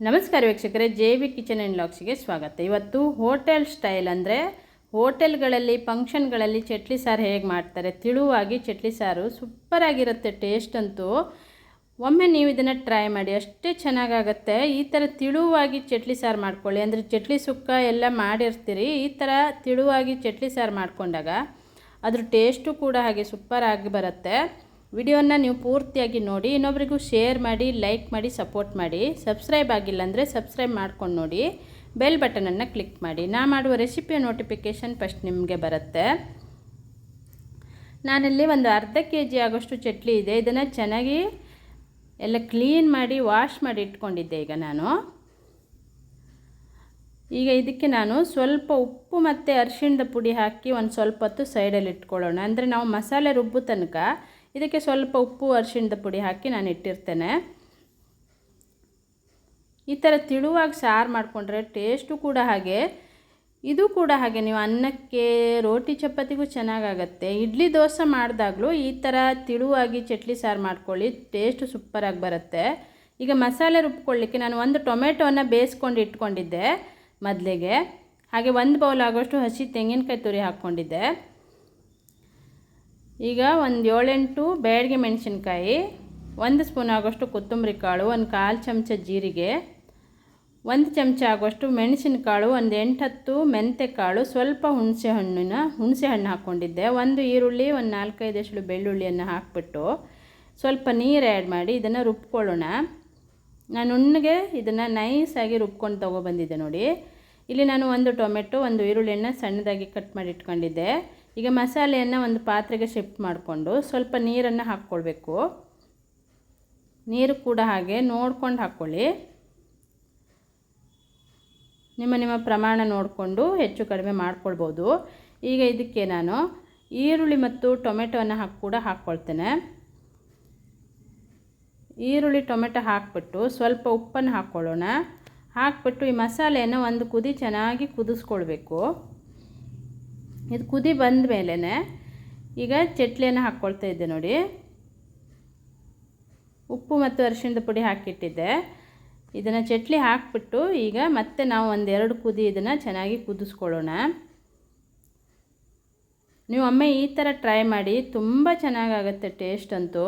ನಮಸ್ಕಾರ ವೀಕ್ಷಕರೇ, J V kitchen and ಲಾಕ್ಸ್ಗೆ ಸ್ವಾಗತ. ಇವತ್ತು ಹೋಟೆಲ್ ಸ್ಟೈಲ್ ಅಂದರೆ ಹೋಟೆಲ್ಗಳಲ್ಲಿ, ಫಂಕ್ಷನ್ಗಳಲ್ಲಿ ಚಟ್ಲಿ ಸಾರು ಹೇಗೆ ಮಾಡ್ತಾರೆ, ತಿಳುವಾಗಿ ಚಟ್ಲಿ ಸಾರು ಸೂಪರಾಗಿರುತ್ತೆ, ಟೇಸ್ಟ್ ಅಂತೂ. ಒಮ್ಮೆ ನೀವು ಇದನ್ನು ಟ್ರೈ ಮಾಡಿ, ಅಷ್ಟೇ ಚೆನ್ನಾಗಾಗತ್ತೆ. ಈ ಥರ ತಿಳುವಾಗಿ ಚಟ್ಲಿ ಸಾರು ಮಾಡ್ಕೊಳ್ಳಿ. ಅಂದರೆ ಚಟ್ಲಿ ಸುಕ್ಕ ಎಲ್ಲ ಮಾಡಿರ್ತೀರಿ, ಈ ಥರ ತಿಳುವಾಗಿ ಚಟ್ಲಿ ಸಾರು ಮಾಡಿಕೊಂಡಾಗ ಅದ್ರ ಟೇಸ್ಟು ಕೂಡ ಹಾಗೆ ಸೂಪರ್ ಆಗಿ ಬರುತ್ತೆ. ವಿಡಿಯೋನ ನೀವು ಪೂರ್ತಿಯಾಗಿ ನೋಡಿ, ಇನ್ನೊಬ್ರಿಗೂ ಶೇರ್ ಮಾಡಿ ಲೈಕ್ ಮಾಡಿ ಸಪೋರ್ಟ್ ಮಾಡಿ. ಸಬ್ಸ್ಕ್ರೈಬ್ ಆಗಿಲ್ಲ ಅಂದರೆ ಸಬ್ಸ್ಕ್ರೈಬ್ ಮಾಡ್ಕೊಂಡು ನೋಡಿ. ಬೆಲ್ ಬಟನನ್ನು ಕ್ಲಿಕ್ ಮಾಡಿ. ನಾ ಮಾಡುವ ರೆಸಿಪಿಯ ನೋಟಿಫಿಕೇಷನ್ ಫಸ್ಟ್ ನಿಮಗೆ ಬರುತ್ತೆ. ನಾನಲ್ಲಿ ಒಂದು ಅರ್ಧ ಕೆ ಜಿ ಆಗೋಷ್ಟು ಚಟ್ಲಿ ಇದೆ. ಇದನ್ನು ಚೆನ್ನಾಗಿ ಎಲ್ಲ ಕ್ಲೀನ್ ಮಾಡಿ ವಾಶ್ ಮಾಡಿ ಇಟ್ಕೊಂಡಿದ್ದೆ ಈಗ ನಾನು. ಈಗ ಇದಕ್ಕೆ ನಾನು ಸ್ವಲ್ಪ ಉಪ್ಪು ಮತ್ತು ಅರಿಶಿಣದ ಪುಡಿ ಹಾಕಿ ಒಂದು ಸ್ವಲ್ಪ ಹೊತ್ತು ಸೈಡಲ್ಲಿ ಇಟ್ಕೊಳ್ಳೋಣ. ಅಂದರೆ ನಾವು ಮಸಾಲೆ ರುಬ್ಬು ತನಕ ಇದಕ್ಕೆ ಸ್ವಲ್ಪ ಉಪ್ಪು, ಅರಿಶಿಣದ ಪುಡಿ ಹಾಕಿ ನಾನು ಇಟ್ಟಿರ್ತೇನೆ. ಈ ಥರ ತಿಳುವಾಗಿ ಸಾರು ಮಾಡಿಕೊಂಡ್ರೆ ಟೇಸ್ಟು ಕೂಡ ಹಾಗೆ, ಇದು ಕೂಡ ಹಾಗೆ. ನೀವು ಅನ್ನಕ್ಕೆ, ರೋಟಿ ಚಪಾತಿಗೂ ಚೆನ್ನಾಗಾಗತ್ತೆ. ಇಡ್ಲಿ ದೋಸೆ ಮಾಡಿದಾಗಲೂ ಈ ಥರ ತಿಳುವಾಗಿ ಚಟ್ಲಿ ಸಾರು ಮಾಡ್ಕೊಳ್ಳಿ ಟೇಸ್ಟು ಸೂಪರಾಗಿ ಬರುತ್ತೆ. ಈಗ ಮಸಾಲೆ ರುಬ್ಕೊಳ್ಳಿಕ್ಕೆ ನಾನು ಒಂದು ಟೊಮೆಟೊನ ಬೇಯಿಸ್ಕೊಂಡು ಇಟ್ಕೊಂಡಿದ್ದೆ ಮೊದಲಿಗೆ. ಹಾಗೆ ಒಂದು ಬೌಲ್ ಆಗೋಷ್ಟು ಹಸಿ ತೆಂಗಿನಕಾಯಿ ತುರಿ ಹಾಕ್ಕೊಂಡಿದ್ದೆ. ಈಗ ಒಂದು ಏಳೆಂಟು ಬೇಡಿಗೆ ಮೆಣಸಿನ್ಕಾಯಿ, ಒಂದು ಸ್ಪೂನ್ ಆಗೋಷ್ಟು ಕೊತ್ತಂಬರಿ ಕಾಳು, ಒಂದು ಕಾಲು ಚಮಚ ಜೀರಿಗೆ, ಒಂದು ಚಮಚ ಆಗೋಷ್ಟು ಮೆಣಸಿನಕಾಳು, ಒಂದು ಎಂಟತ್ತು ಕಾಳು ಸ್ವಲ್ಪ ಹುಣಸೆ ಹಣ್ಣಿನ ಹುಣಸೆ ಹಣ್ಣು ಹಾಕ್ಕೊಂಡಿದ್ದೆ. ಒಂದು ಈರುಳ್ಳಿ, ಒಂದು ನಾಲ್ಕೈದು ಎಸಳು ಬೆಳ್ಳುಳ್ಳಿಯನ್ನು ಹಾಕ್ಬಿಟ್ಟು ಸ್ವಲ್ಪ ನೀರು ಆ್ಯಡ್ ಮಾಡಿ ಇದನ್ನು ರುಬ್ಕೊಳ್ಳೋಣ. ನಾನು ಉಣ್ಣಿಗೆ ಇದನ್ನು ನೈಸಾಗಿ ರುಬ್ಕೊಂಡು ತೊಗೊಬಂದಿದ್ದೆ ನೋಡಿ. ಇಲ್ಲಿ ನಾನು ಒಂದು ಟೊಮೆಟೊ, ಒಂದು ಈರುಳ್ಳಿಯನ್ನು ಸಣ್ಣದಾಗಿ ಕಟ್ ಮಾಡಿ ಇಟ್ಕೊಂಡಿದ್ದೆ. ಈಗ ಮಸಾಲೆಯನ್ನು ಒಂದು ಪಾತ್ರೆಗೆ ಶಿಫ್ಟ್ ಮಾಡಿಕೊಂಡು ಸ್ವಲ್ಪ ನೀರನ್ನು ಹಾಕ್ಕೊಳ್ಬೇಕು. ನೀರು ಕೂಡ ಹಾಗೆ ನೋಡ್ಕೊಂಡು ಹಾಕ್ಕೊಳ್ಳಿ. ನಿಮ್ಮ ನಿಮ್ಮ ಪ್ರಮಾಣ ನೋಡಿಕೊಂಡು ಹೆಚ್ಚು ಕಡಿಮೆ ಮಾಡ್ಕೊಳ್ಬೋದು. ಈಗ ಇದಕ್ಕೆ ನಾನು ಈರುಳ್ಳಿ ಮತ್ತು ಟೊಮೆಟೊವನ್ನು ಹಾಕಿ ಕೂಡ ಹಾಕ್ಕೊಳ್ತೇನೆ. ಈರುಳ್ಳಿ, ಟೊಮೆಟೊ ಹಾಕ್ಬಿಟ್ಟು ಸ್ವಲ್ಪ ಉಪ್ಪನ್ನು ಹಾಕ್ಕೊಳ್ಳೋಣ. ಹಾಕ್ಬಿಟ್ಟು ಈ ಮಸಾಲೆಯನ್ನು ಒಂದು ಕುದಿ ಚೆನ್ನಾಗಿ ಕುದಿಸ್ಕೊಳ್ಬೇಕು. ಇದು ಕುದಿ ಬಂದ ಮೇಲೇ ಈಗ ಚಟ್ಲಿಯನ್ನು ಹಾಕ್ಕೊಳ್ತಾ ಇದ್ದೆ ನೋಡಿ. ಉಪ್ಪು ಮತ್ತು ಅರಿಶಿಣದ ಪುಡಿ ಹಾಕಿಟ್ಟಿದ್ದೆ. ಇದನ್ನು ಚಟ್ಲಿ ಹಾಕ್ಬಿಟ್ಟು ಈಗ ಮತ್ತೆ ನಾವು ಒಂದೆರಡು ಕುದಿ ಇದನ್ನು ಚೆನ್ನಾಗಿ ಕುದಿಸ್ಕೊಳ್ಳೋಣ. ನೀವು ಒಮ್ಮೆ ಈ ಥರ ಟ್ರೈ ಮಾಡಿ, ತುಂಬ ಚೆನ್ನಾಗಾಗತ್ತೆ ಟೇಸ್ಟ್ ಅಂತೂ.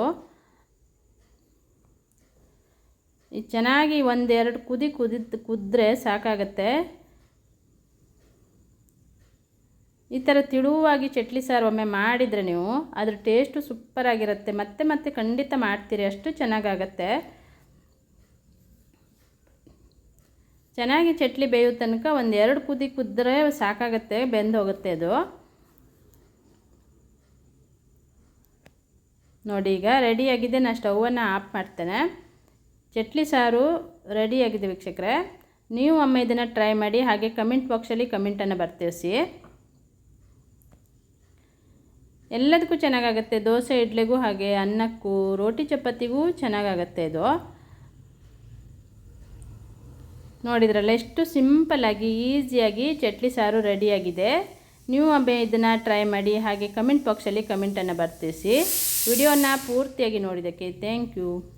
ಈ ಚೆನ್ನಾಗಿ ಒಂದೆರಡು ಕುದಿ ಕುದಿದ ಕುದ್ರೆ ಸಾಕಾಗತ್ತೆ. ಈ ಥರ ತಿಳುವಾಗಿ ಚಟ್ಲಿ ಸಾರು ಒಮ್ಮೆ ಮಾಡಿದರೆ ನೀವು ಅದ್ರ ಟೇಸ್ಟು ಸೂಪರಾಗಿರುತ್ತೆ ಮತ್ತೆ ಮತ್ತೆ ಖಂಡಿತ ಮಾಡ್ತೀರಿ. ಅಷ್ಟು ಚೆನ್ನಾಗಾಗತ್ತೆ. ಚೆನ್ನಾಗಿ ಚಟ್ಲಿ ಬೇಯೋ ತನಕ ಒಂದು ಎರಡು ಕುದಿ ಕುದ್ರೆ ಸಾಕಾಗತ್ತೆ, ಬೆಂದು ಹೋಗುತ್ತೆ ಅದು. ನೋಡಿ, ಈಗ ರೆಡಿಯಾಗಿದೆ ನಾನು ಸ್ಟವನ್ನು ಆಫ್ ಮಾಡ್ತೇನೆ. ಚಟ್ಲಿ ಸಾರು ರೆಡಿಯಾಗಿದೆ ವೀಕ್ಷಕರೇ. ನೀವು ಒಮ್ಮೆ ಇದನ್ನು ಟ್ರೈ ಮಾಡಿ, ಹಾಗೆ ಕಮೆಂಟ್ ಬಾಕ್ಸಲ್ಲಿ ಕಮೆಂಟನ್ನು ಬರ್ತಿಸಿ ಎಲ್ಲದಕ್ಕೂ ಚೆನ್ನಾಗಾಗತ್ತೆ. ದೋಸೆ, ಇಡ್ಲಿಗೂ ಹಾಗೆ ಅನ್ನಕ್ಕೂ, ರೋಟಿ ಚಪಾತಿಗೂ ಚೆನ್ನಾಗಾಗತ್ತೆ ಇದು. ನೋಡಿದ್ರಲ್ಲ, ಎಷ್ಟು ಸಿಂಪಲ್ಲಾಗಿ ಈಸಿಯಾಗಿ ಚಟ್ಲಿ ಸಾರು ರೆಡಿಯಾಗಿದೆ. ನೀವು ಒಮ್ಮೆ ಇದನ್ನು ಟ್ರೈ ಮಾಡಿ, ಹಾಗೆ ಕಮೆಂಟ್ ಬಾಕ್ಸಲ್ಲಿ ಕಮೆಂಟನ್ನು ಬರ್ತಿಸಿ. ವಿಡಿಯೋನ ಪೂರ್ತಿಯಾಗಿ ನೋಡಿದ್ದಕ್ಕೆ ಥ್ಯಾಂಕ್ ಯು.